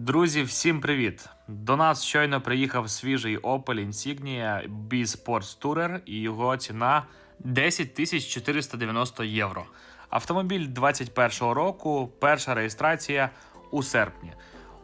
Друзі, всім привіт! До нас щойно приїхав свіжий Opel Insignia B-Sports Tourer і його ціна 10 490 євро. Автомобіль 21-го року, перша реєстрація у серпні.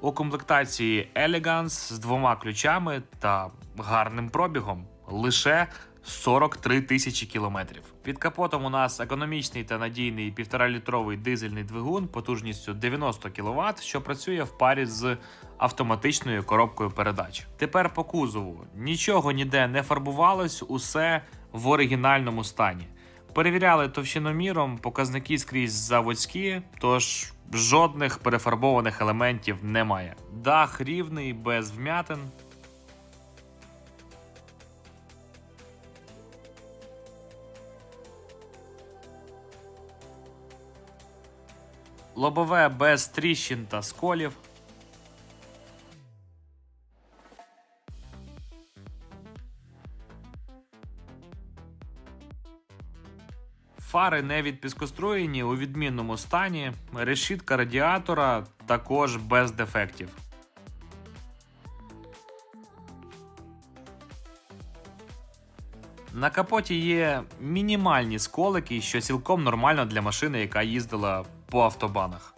У комплектації Elegance з двома ключами та гарним пробігом лише 43 тисячі кілометрів. Під капотом у нас економічний та надійний 1,5-літровий дизельний двигун потужністю 90 кВт, що працює в парі з автоматичною коробкою передач. Тепер по кузову нічого ніде не фарбувалось, усе в оригінальному стані. Перевіряли товщиноміром, показники скрізь заводські, тож жодних перефарбованих елементів немає. Дах рівний, без вмятин. Лобове без тріщин та сколів. Фари не відпіскоструєні у відмінному стані. Решітка радіатора також без дефектів. На капоті є мінімальні сколики, що цілком нормально для машини, яка їздила по автобанах.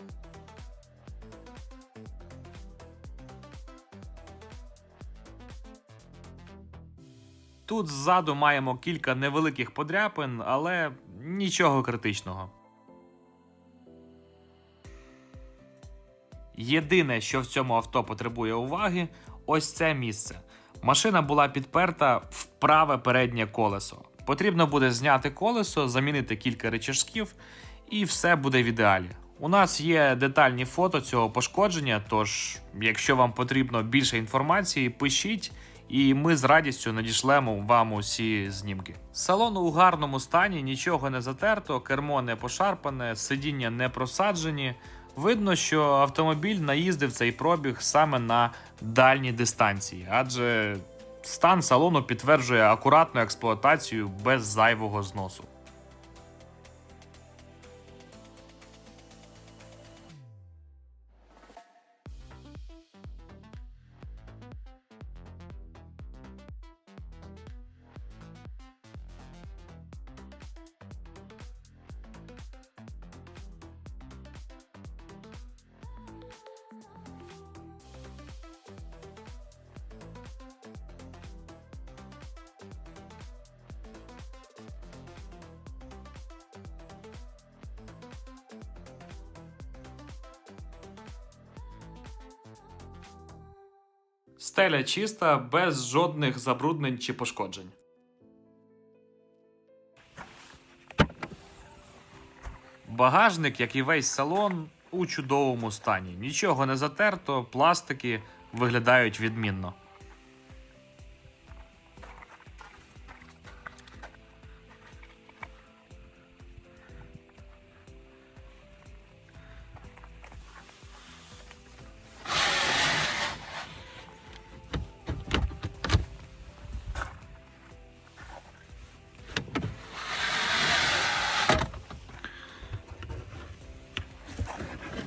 Тут ззаду маємо кілька невеликих подряпин, але нічого критичного. Єдине, що в цьому авто потребує уваги, ось це місце. Машина була підперта в праве переднє колесо. Потрібно буде зняти колесо, замінити кілька речашків, і все буде в ідеалі. У нас є детальні фото цього пошкодження, тож, якщо вам потрібно більше інформації, пишіть, і ми з радістю надішлемо вам усі знімки. Салон у гарному стані, нічого не затерто, кермо не пошарпане, сидіння не просаджені. Видно, що автомобіль наїздив цей пробіг саме на дальні дистанції, адже стан салону підтверджує акуратну експлуатацію без зайвого зносу. Стеля чиста, без жодних забруднень чи пошкоджень. Багажник, як і весь салон, у чудовому стані. Нічого не затерто, пластики виглядають відмінно.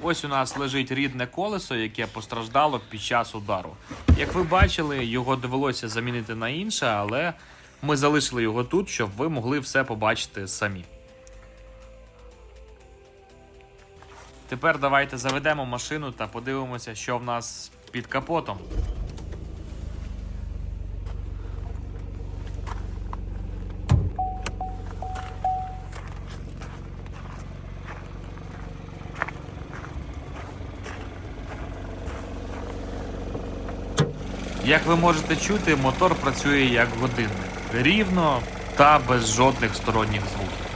Ось у нас лежить рідне колесо, яке постраждало під час удару. Як ви бачили, його довелося замінити на інше, але ми залишили його тут, щоб ви могли все побачити самі. Тепер давайте заведемо машину та подивимося, що в нас під капотом. Як ви можете чути, мотор працює як годинник. Рівно та без жодних сторонніх звуків.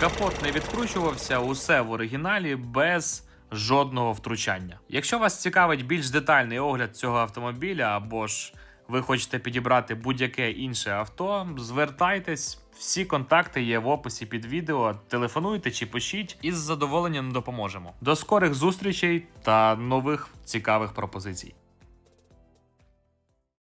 Капот не відкручувався, усе в оригіналі без жодного втручання. Якщо вас цікавить більш детальний огляд цього автомобіля, або ж ви хочете підібрати будь-яке інше авто, звертайтесь, Всі контакти є в описі під відео. Телефонуйте чи пишіть, і з задоволенням допоможемо. До скорих зустрічей та нових цікавих пропозицій.